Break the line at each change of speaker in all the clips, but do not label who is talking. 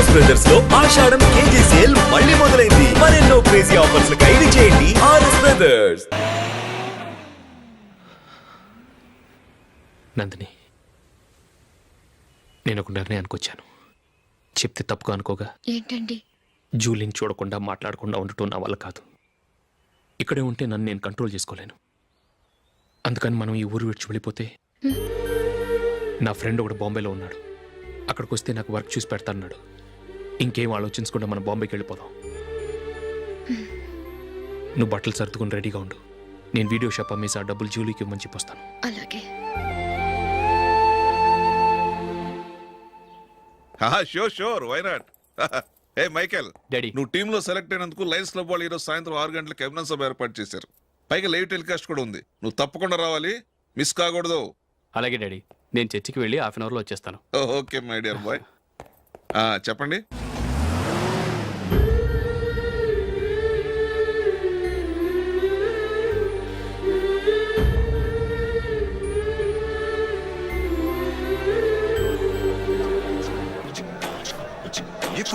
RS బ్రదర్స్లో Ashadham KG sale మళ్ళీ మొదలైంది. మరెన్నో క్రేజీ ఆఫర్స్ ఖైదీ చేయండి ఆర్ఎస్ బ్రదర్స్
నందిని నేను ఒక నిర్ణయానికి వచ్చాను. చెప్తే తప్పుగా అనుకోగా
ఏంటండి?
జూలిని చూడకుండా మాట్లాడకుండా ఉండటం నా వల్ల కాదు. ఇక్కడే ఉంటే నన్ను నేను కంట్రోల్ చేసుకోలేను. అందుకని మనం ఈ ఊరు విడిచి వెళ్ళిపోతే నా ఫ్రెండ్ ఒకడు బాంబేలో ఉన్నాడు. అక్కడికి వస్తే నాకు వర్క్ చూసి పెడతాన్నాడు ఇంకేం ఆలోచించకుండా మనం బాంబేకి వెళ్ళిపోదాం. నువ్వు బట్టలు సర్దుకుని రెడీగా ఉండు. నేను వీడియో షాప్ అమ్మేసి ఆ డబ్బులు జూలీకి ఇవ్వమని చెప్పొస్తాను.
అలాగే.
షూర్ షూర్ వై నాట్ ఏ మైకేల్
డాడీ
నువ్వు టీంలో సెలెక్ట్ అయినందుకు లయన్స్ క్లబ్ వాళ్ళు ఈరోజు సాయంత్రం ఆరు గంటలకు అభినందన సభ ఏర్పాటు చేశారు. పైగా లైవ్ టెలికాస్ట్ కూడా ఉంది. నువ్వు తప్పకుండా రావాలి మిస్ కాకూడదు.
అలాగే డాడీ నేను చర్చికి వెళ్ళి హాఫ్ అన్ అవర్లో వచ్చేస్తాను.
ఓకే మై డియర్ బాయ్ చెప్పండి.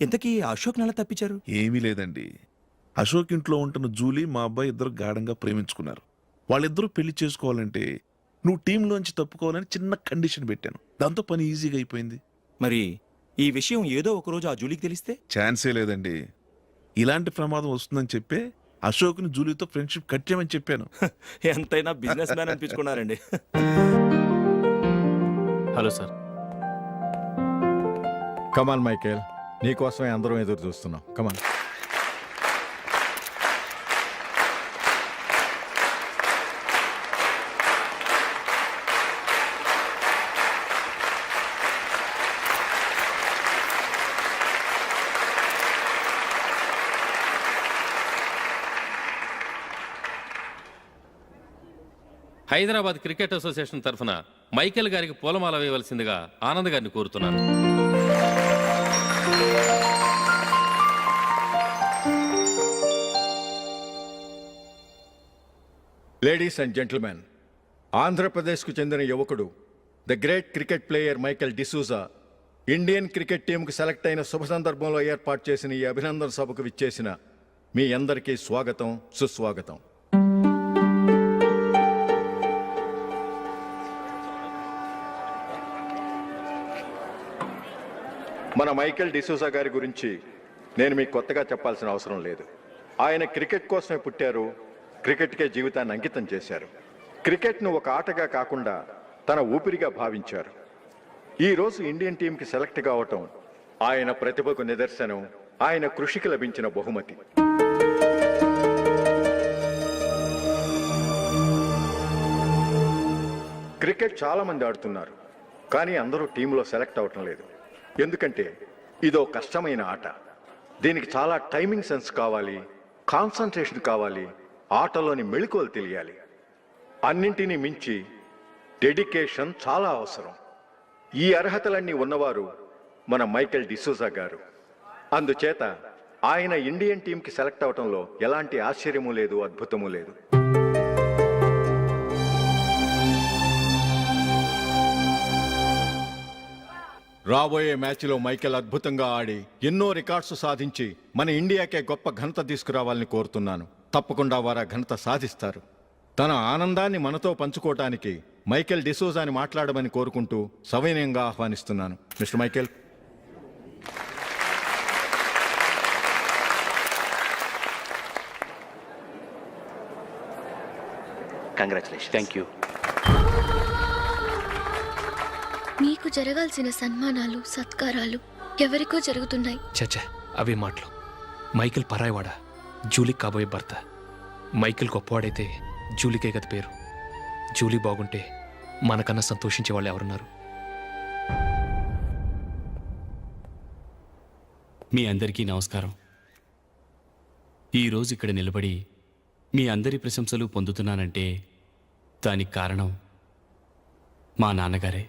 ఇంతకీ అశోక్ నెల తప్పించారు?
ఏమీ లేదండి. అశోక్ ఇంట్లో ఉంటున్న జూలీ మా అబ్బాయి ఇద్దరు గాఢంగా ప్రేమించుకున్నారు. వాళ్ళిద్దరూ పెళ్ళి చేసుకోవాలంటే నువ్వు టీంలోంచి తప్పుకోవాలని చిన్న కండిషన్ పెట్టాను. దాంతో పని ఈజీగా అయిపోయింది.
మరి ఈ విషయం ఏదో ఒక రోజు ఆ జూలీకి తెలిస్తే?
ఛాన్సే లేదండి. ఇలాంటి ప్రమాదం వస్తుందని చెప్పే అశోక్ని జూలీతో ఫ్రెండ్షిప్ కట్ చేయమని చెప్పాను.
ఎంతైనా business man అనిపించుకున్నారండి.
Hello sir.
Come on Michael. నీకోసమే అందరం ఎదురు చూస్తున్నాం. Come on
Hyderabad cricket association తరఫున మైకేల్ గారికి పూలమాల వేయవలసిందిగా ఆనంద్ గారిని కోరుతున్నాను.
లేడీస్ అండ్ జెంటిల్మెన్ ఆంధ్రప్రదేశ్కు చెందిన యువకుడు the great cricket player Michael D'Souza Indian cricket టీంకు select అయిన శుభ సందర్భంలో ఏర్పాటు చేసిన ఈ అభినందన సభకు విచ్చేసిన మీ అందరికీ స్వాగతం సుస్వాగతం. మన మైకేల్ డిసూజా గారి గురించి నేను మీకు కొత్తగా చెప్పాల్సిన అవసరం లేదు. ఆయన క్రికెట్ కోసమే పుట్టారు క్రికెట్కే జీవితాన్ని అంకితం చేశారు. క్రికెట్ను ఒక ఆటగా కాకుండా తన ఊపిరిగా భావించారు. ఈ రోజు ఇండియన్ టీంకి సెలెక్ట్ కావటం ఆయన ప్రతిభకు నిదర్శనం ఆయన కృషికి లభించిన బహుమతి. క్రికెట్ చాలామంది ఆడుతున్నారు కానీ అందరూ టీంలో సెలెక్ట్ అవటం లేదు. ఎందుకంటే ఇదో కష్టమైన ఆట. దీనికి చాలా టైమింగ్ సెన్స్ కావాలి కాన్సన్ట్రేషన్ కావాలి ఆటలోని మెళుకువలు తెలియాలి. అన్నింటినీ మించి డెడికేషన్ చాలా అవసరం. ఈ అర్హతలన్నీ ఉన్నవారు మన మైకెల్ డిసూజా గారు. అందుచేత ఆయన ఇండియన్ టీంకి సెలెక్ట్ అవటంలో ఎలాంటి ఆశ్చర్యము లేదు అద్భుతము లేదు. రాబోయే మ్యాచ్లో మైకేల్ అద్భుతంగా ఆడి ఎన్నో రికార్డ్స్ సాధించి మన ఇండియాకే గొప్ప ఘనత తీసుకురావాలని కోరుతున్నాను. తప్పకుండా వారు ఆ ఘనత సాధిస్తారు. తన ఆనందాన్ని మనతో పంచుకోవటానికి మైకేల్ డిసోజాని మాట్లాడమని కోరుకుంటూ సవినయంగా ఆహ్వానిస్తున్నాను. Mister Michael.
Congratulation thank you
జరగాల్సిన సన్మానాలు సత్కారాలు ఎవరికో జరుగుతున్నాయి.
చచ్చా అవే మాటలు. మైకిల్ పరాయవాడా జూలీకి కాబోయే భర్త. మైకిల్ గొప్పవాడైతే జూలీకే గత పేరు. జూలీ బాగుంటే మనకన్నా సంతోషించే వాళ్ళు ఎవరున్నారు?
మీ అందరికీ నమస్కారం. ఈ రోజు ఇక్కడ నిలబడి మీ అందరి ప్రశంసలు పొందుతున్నానంటే దానికి కారణం మా నాన్నగారే.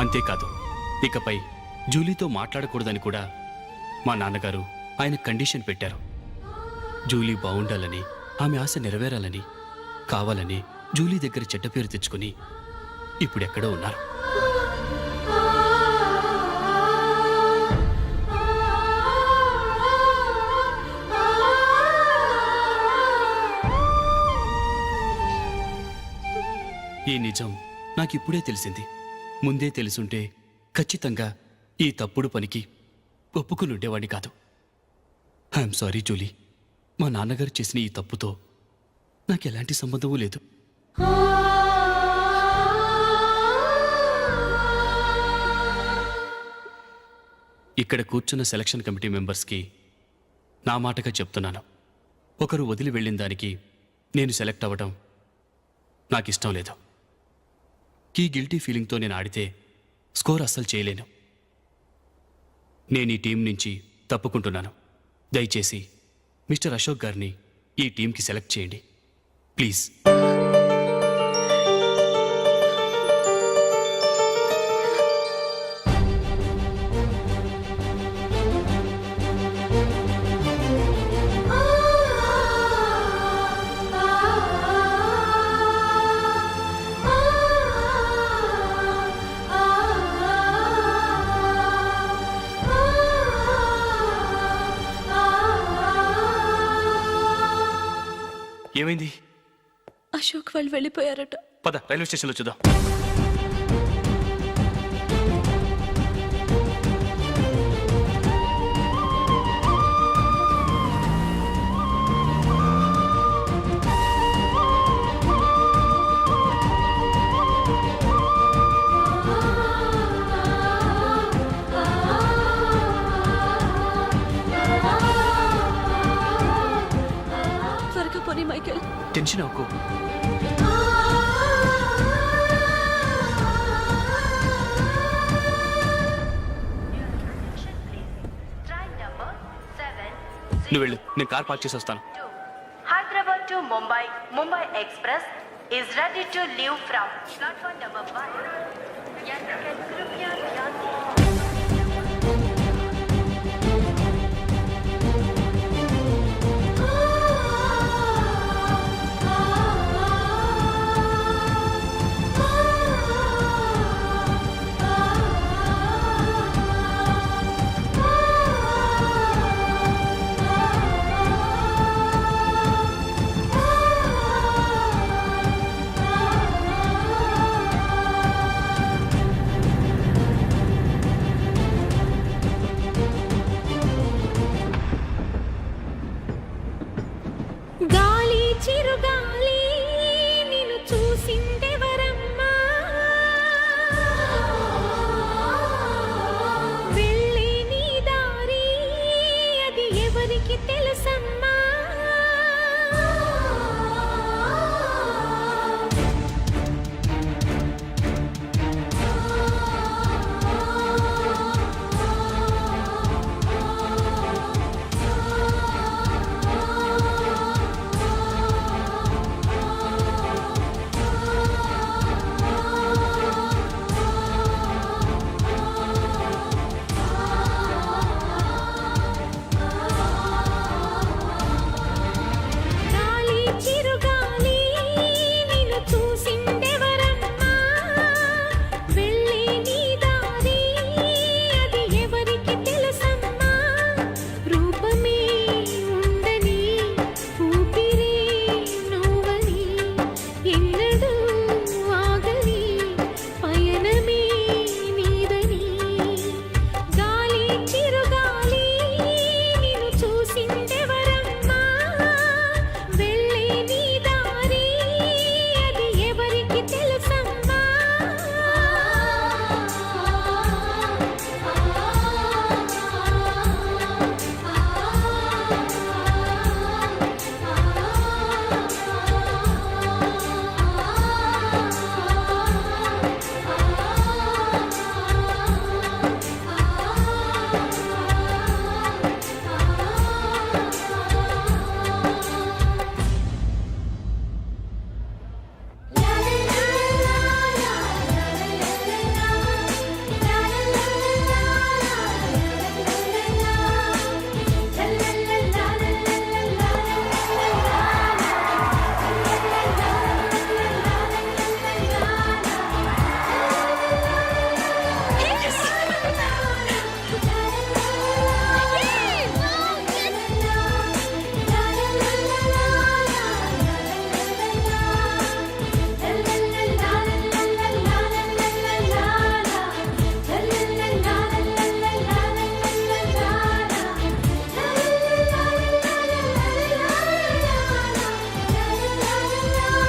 అంతేకాదు ఇకపై జూలీతో మాట్లాడకూడదని కూడా మా నాన్నగారు ఆయన కండిషన్ పెట్టారు. జూలీ బాగుండాలని ఆమె ఆశ నెరవేరాలని కావాలని జూలీ దగ్గర చెడ్డ పేరు తెచ్చుకుని ఇప్పుడెక్కడో ఉన్నారు. ఈ నిజం నాకిప్పుడే తెలిసింది. ముందే తెలుసుంటే ఖచ్చితంగా ఈ తప్పుడు పనికి ఒప్పుకుని ఉండేవాడిని కాదు. ఐఎమ్ సారీ జూలీ మా నాన్నగారు చేసిన ఈ తప్పుతో నాకు ఎలాంటి సంబంధమూ లేదు. ఇక్కడ కూర్చున్న సెలక్షన్ కమిటీ మెంబర్స్కి నా మాటగా చెప్తున్నాను. ఒకరు వదిలి వెళ్ళిన దానికి నేను సెలెక్ట్ అవ్వడం నాకు ఇష్టం లేదు. ఈ గిల్టీ ఫీలింగ్తో నేను ఆడితే స్కోర్ అస్సలు చేయలేను. నేను ఈ టీం నుంచి తప్పుకుంటున్నాను. దయచేసి మిస్టర్ అశోక్ గారిని ఈ టీంకి సెలెక్ట్ చేయండి. ప్లీజ్.
వెళ్ళిపోయారట.
పద రైల్వే స్టేషన్లో చూద్దాం. టెన్షన్ అవ్వకో. నువ్వు వెళ్ళు నేను కార్ పార్క్
చేసేస్తాను Hyderabad to Mumbai Mumbai express is ready to leave from platform number five